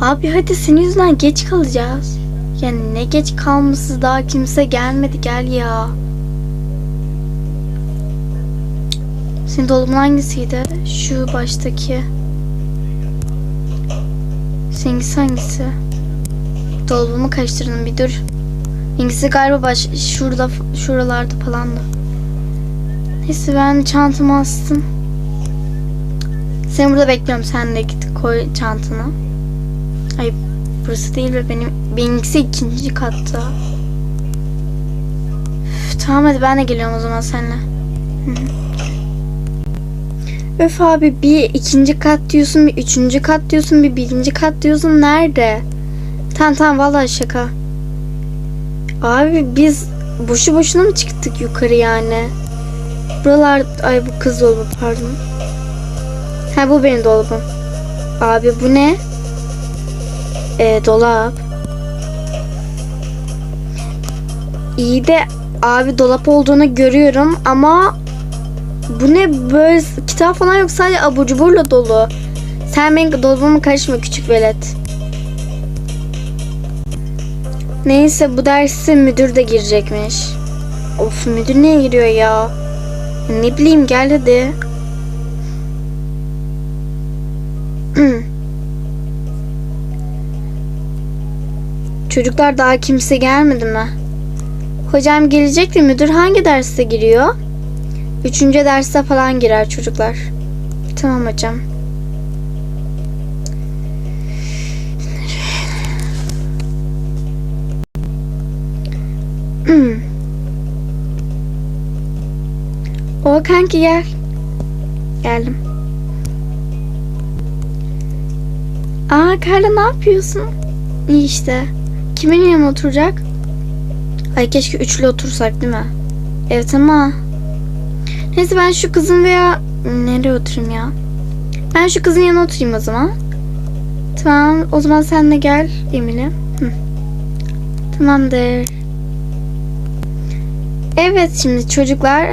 Abi hadi senin yüzünden geç kalacağız. Yani ne geç kalması daha kimse gelmedi gel ya. Senin dolabın hangisiydi? Şu baştaki. Seninkisi hangisi? Dolabımı karıştırdım bir dur. Benimkisi galiba baş, şurada şuralarda falan da. Neyse ben çantamı astım. Seni burada bekliyorum. Sen de git koy çantana. Ay burası değil ve benim benimkisi ikinci katta. Üf, tamam hadi ben de geliyorum o zaman seninle. Öf abi bir ikinci kat diyorsun, bir üçüncü kat diyorsun, bir birinci kat diyorsun. Nerede? Tamam tamam vallahi şaka. Abi biz boşu boşuna mı çıktık yukarı yani? Buralar ay bu kız dolabı pardon. Ha bu benim dolabım. Abi bu ne? Ee, dolap. İyi de abi dolap olduğunu görüyorum ama bu ne böyle kitap falan yok sadece abur cuburla dolu. Sen benim dolabıma karışma küçük velet. Neyse bu dersi müdür de girecekmiş. Of müdür niye giriyor ya? Ne bileyim gel hadi. Çocuklar daha kimse gelmedi mi? Hocam gelecek de müdür hangi derse giriyor? Üçüncü derste falan girer çocuklar. Tamam hocam. o kanki gel. Geldim. Aa Karla ne yapıyorsun? İyi işte. Kimin yanına oturacak? Ay keşke üçlü otursak değil mi? Evet ama Neyse ben şu kızın veya nereye oturayım ya? Ben şu kızın yanına oturayım o zaman. Tamam o zaman sen de gel Emine. Tamamdır. Evet şimdi çocuklar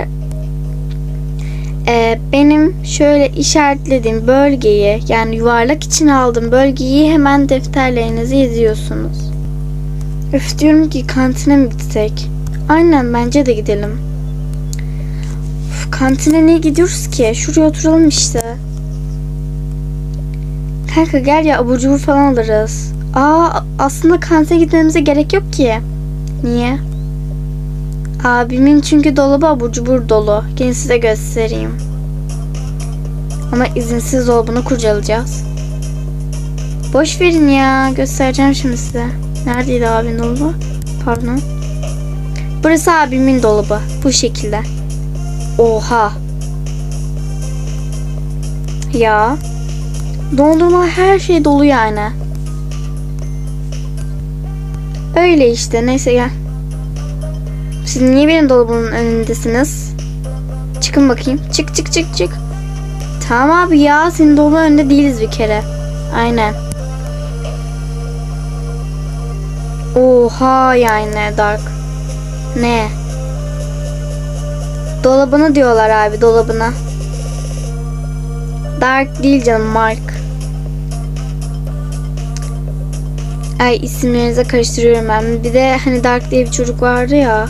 e, benim şöyle işaretlediğim bölgeyi yani yuvarlak için aldığım bölgeyi hemen defterlerinize yazıyorsunuz. Öf diyorum ki kantine mi gitsek? Aynen bence de gidelim. Uf, kantine niye gidiyoruz ki? Şuraya oturalım işte. Kanka gel ya abur cubur falan alırız. Aa aslında kantine gitmemize gerek yok ki. Niye? Abimin çünkü dolabı abur cubur dolu. Gelin size göstereyim. Ama izinsiz dolabını kurcalayacağız. Boş verin ya. Göstereceğim şimdi size. Neredeydi abinin dolabı? Pardon. Burası abimin dolabı. Bu şekilde. Oha. Ya. Dondurma her şey dolu yani. Öyle işte. Neyse gel. Siz niye benim dolabımın önündesiniz? Çıkın bakayım. Çık çık çık çık. Tamam abi ya. Senin dolabın önünde değiliz bir kere. Aynen. Oha yani Dark. Ne? Dolabını diyorlar abi dolabına. Dark değil canım Mark. Ay isimlerinize karıştırıyorum ben. Bir de hani Dark diye bir çocuk vardı ya.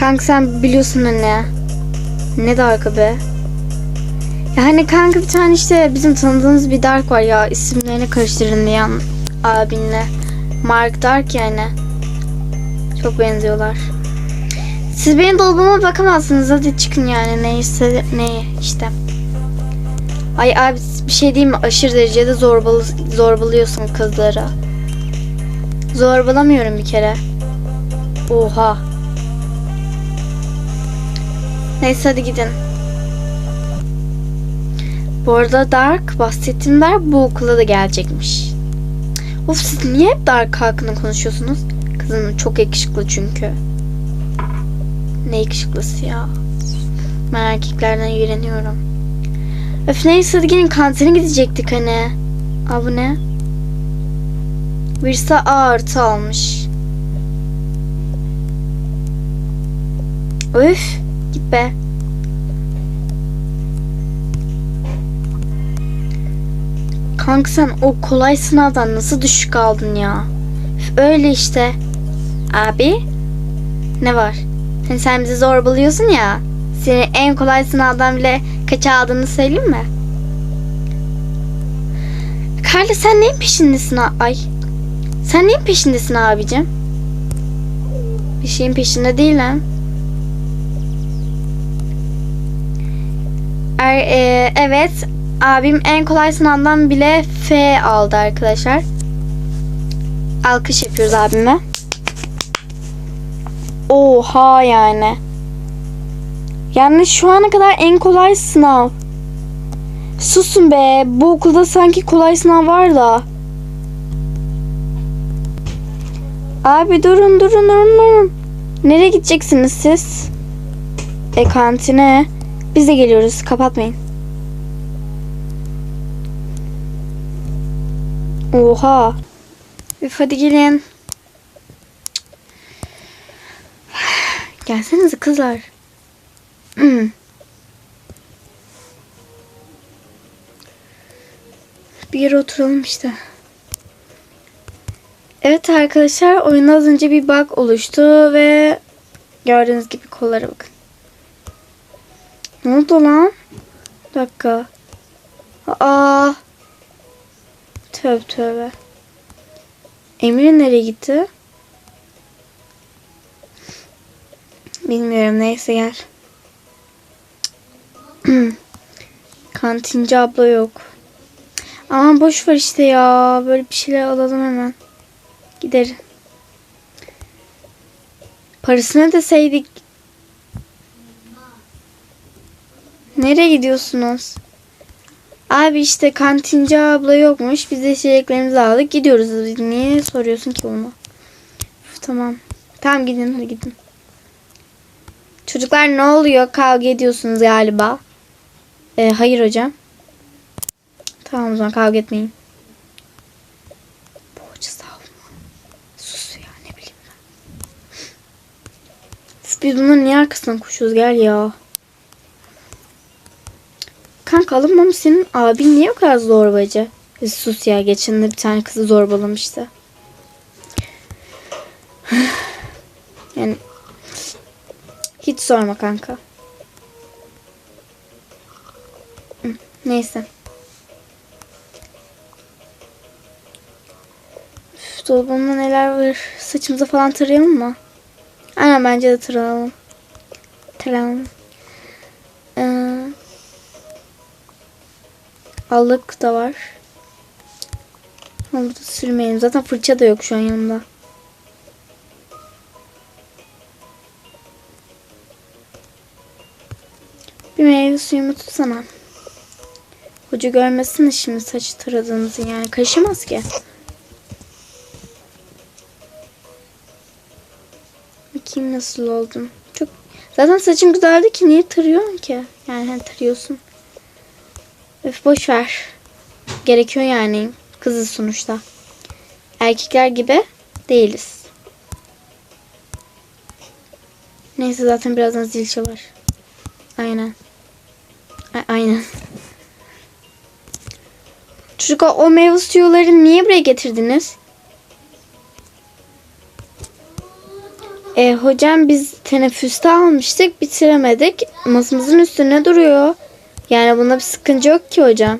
Kanka sen biliyorsun hani. Ne Dark'ı be? Ya hani kanka bir tane işte bizim tanıdığımız bir Dark var ya isimlerini karıştırın diyen abinle. Mark Dark yani. Çok benziyorlar. Siz benim dolabıma bakamazsınız. Hadi çıkın yani neyse ne işte. Ay abi bir şey diyeyim mi? Aşırı derecede zorbalı, zorbalıyorsun kızlara. Zorbalamıyorum bir kere. Oha. Neyse hadi gidin. Bu arada Dark bahsettiğim Dark bu okula da gelecekmiş. Of siz niye hep Dark hakkında konuşuyorsunuz? Kızım çok yakışıklı çünkü. Ne yakışıklısı ya. Ben erkeklerden iğreniyorum. Öf neyse hadi gelin kantine gidecektik hani. Aa bu ne? Birisi A artı almış. Öf git be. Kanka sen o kolay sınavdan nasıl düşük aldın ya? Öyle işte. Abi ne var? Hani sen bizi zorbalıyorsun ya. Seni en kolay sınavdan bile kaç aldığını söyleyeyim mi? Karla sen neyin peşindesin ay? Sen neyin peşindesin abicim? Bir şeyin peşinde değilim. Er, e, evet abim en kolay sınavdan bile F aldı arkadaşlar. Alkış yapıyoruz abime. Oha yani. Yani şu ana kadar en kolay sınav. Susun be. Bu okulda sanki kolay sınav var da. Abi durun durun durun durun. Nereye gideceksiniz siz? E kantine. Biz de geliyoruz. Kapatmayın. Oha. Üf hadi gelin. Gelsenize kızlar. Bir yere oturalım işte. Evet arkadaşlar oyunda az önce bir bug oluştu ve gördüğünüz gibi kollara bakın. Ne oldu lan? Bir dakika. Aa. Tövbe tövbe. Emre nereye gitti? Bilmiyorum neyse gel. Kantinci abla yok. Aman boş ver işte ya. Böyle bir şeyler alalım hemen. Giderim. Parasını deseydik. Nereye gidiyorsunuz? Abi işte kantinci abla yokmuş. Biz de içeceklerimizi aldık. Gidiyoruz. Niye soruyorsun ki bunu? Üf, tamam. Tamam gidin hadi gidin. Çocuklar ne oluyor? Kavga ediyorsunuz galiba. Ee, hayır hocam. Tamam o zaman kavga etmeyin. Bu hoca sağ olma. Sus ya ne bileyim ben. Biz bunların niye arkasından koşuyoruz gel ya. Kanka alınmamış senin abin niye o kadar zorbacı? Sus ya geçen bir tane kızı zorbalamıştı. yani hiç sorma kanka. Neyse. Üf, dolabımda neler var? Saçımıza falan tarayalım mı? Aynen bence de tarayalım. Tarayalım. Allık da var. Ama burada sürmeyelim. Zaten fırça da yok şu an yanımda. Bir meyve suyumu tutsana. Hoca görmesin şimdi saçı taradığımızı yani. Karışamaz ki. Bakayım nasıl oldum. Çok Zaten saçım güzeldi ki niye tarıyorsun ki? Yani hani tarıyorsun. Öf boş ver. Gerekiyor yani. Kızız sonuçta. Erkekler gibi değiliz. Neyse zaten birazdan zil çalar. Aynen. A- aynen. Çocuklar o meyve suyuları niye buraya getirdiniz? E, hocam biz teneffüste almıştık bitiremedik. Masamızın üstüne duruyor. Yani bunda bir sıkıntı yok ki hocam.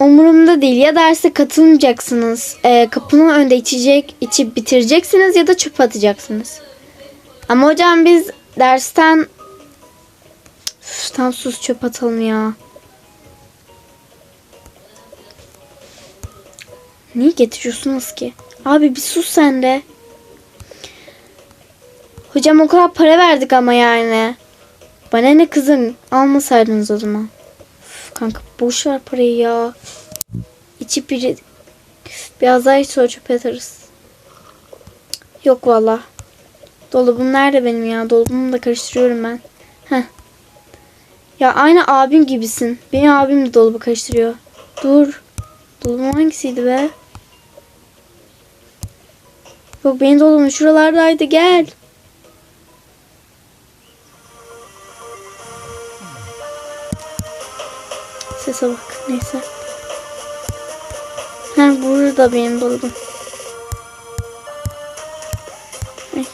Umurumda değil. Ya derse katılmayacaksınız. E, kapının önünde içecek, içip bitireceksiniz ya da çöp atacaksınız. Ama hocam biz dersten... Üf, tam sus çöp atalım ya. Niye getiriyorsunuz ki? Abi bir sus sen de. Hocam o kadar para verdik ama yani. Bana ne kızım almasaydınız o zaman. Üf, kanka boş ver parayı ya. İçip bir biraz daha iç sonra çöpe atarız. Yok valla. Dolabım nerede benim ya? Dolabımı da karıştırıyorum ben. Heh. Ya aynı abim gibisin. Benim abim de dolabı karıştırıyor. Dur. Dolabım hangisiydi be? Yok benim dolabım şuralardaydı gel. Sese bak. Neyse. Ha burada benim. Ay.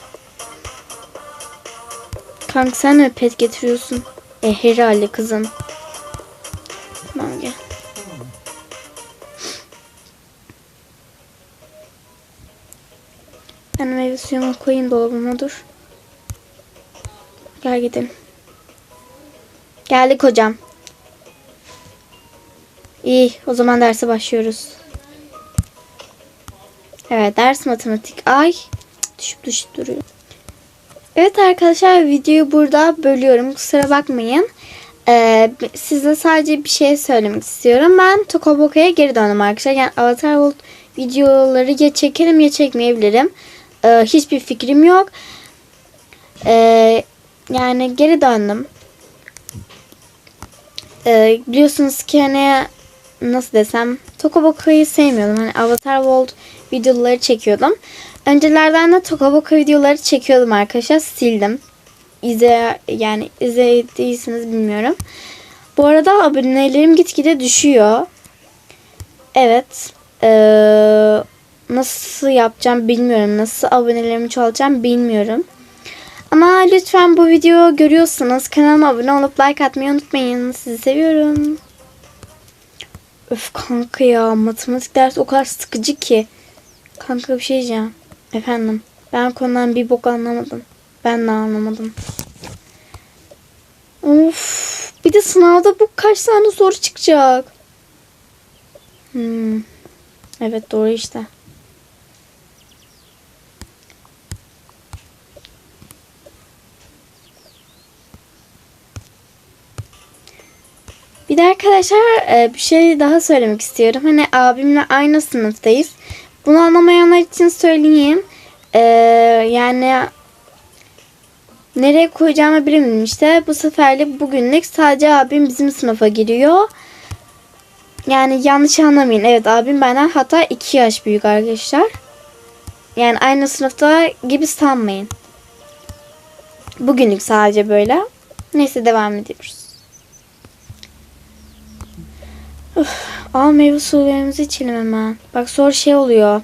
Kanka sen mi pet getiriyorsun? E herhalde kızım. Tamam gel. Ben meyve suyumu koyayım dolabıma dur. Gel gidelim. Geldik hocam. İyi o zaman derse başlıyoruz. Evet ders matematik. Ay düşüp düşüp duruyor. Evet arkadaşlar videoyu burada bölüyorum. Kusura bakmayın. Ee, size sadece bir şey söylemek istiyorum. Ben Tokoboka'ya geri döndüm arkadaşlar. Yani Avatar World videoları ya çekerim ya çekmeyebilirim. Ee, hiçbir fikrim yok. Ee, yani geri döndüm. Ee, biliyorsunuz ki hani nasıl desem Tokoboka'yı sevmiyordum. Hani Avatar World videoları çekiyordum. Öncelerden de Tokoboka videoları çekiyordum arkadaşlar. Sildim. İzle yani izlediyseniz bilmiyorum. Bu arada abonelerim gitgide düşüyor. Evet. Ee, nasıl yapacağım bilmiyorum. Nasıl abonelerimi çoğaltacağım bilmiyorum. Ama lütfen bu videoyu görüyorsanız kanalıma abone olup like atmayı unutmayın. Sizi seviyorum. Öf kanka ya matematik dersi o kadar sıkıcı ki. Kanka bir şey diyeceğim. Efendim ben konudan bir bok anlamadım. Ben de anlamadım. Of bir de sınavda bu kaç tane soru çıkacak. Hmm. Evet doğru işte. Bir de arkadaşlar e, bir şey daha söylemek istiyorum. Hani abimle aynı sınıftayız. Bunu anlamayanlar için söyleyeyim. Ee, yani nereye koyacağımı bilemedim işte. Bu seferlik bugünlük sadece abim bizim sınıfa giriyor. Yani yanlış anlamayın. Evet abim benden hatta 2 yaş büyük arkadaşlar. Yani aynı sınıfta gibi sanmayın. Bugünlük sadece böyle. Neyse devam ediyoruz. Üf, al meyve sularımızı içelim hemen. Bak sonra şey oluyor.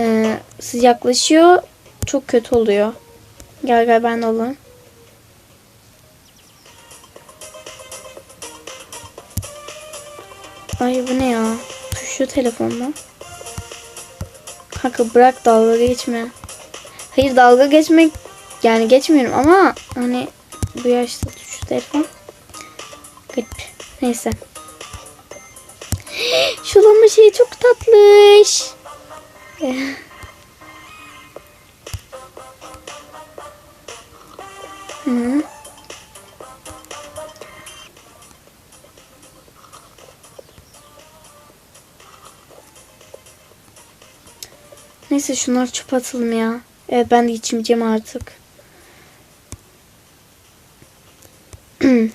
Ee, sıcaklaşıyor. Çok kötü oluyor. Gel gel ben de alayım. Ay bu ne ya? Tuşlu telefonla. Kanka bırak dalga geçme. Hayır dalga geçmek yani geçmiyorum ama hani bu yaşta tuşlu telefon. Garip. Neyse. Şey çok tatlış. Neyse şunları çöp atalım ya. Evet ben de içmeyeceğim artık.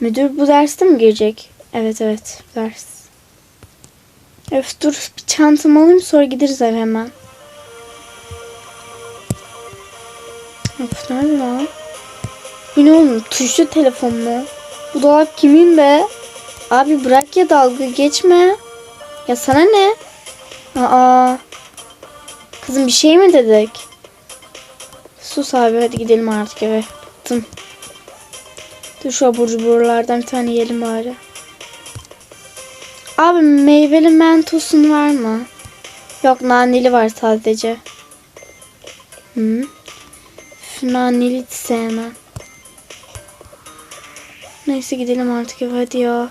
Müdür bu derste mi girecek? Evet evet ders. Öf dur bir çantamı alayım sonra gideriz eve hemen. Of nerede lan? Bu ne oğlum tuşlu telefon mu? Bu dolap kimin be? Abi bırak ya dalga geçme. Ya sana ne? Aa. Kızım bir şey mi dedik? Sus abi hadi gidelim artık eve. Bıktım. Dur şu abur cuburlardan bir tane yiyelim bari. Abi meyveli mentosun var mı? Yok naneli var sadece. Hı. Üf, Naneli sevmem. Neyse gidelim artık eve hadi ya.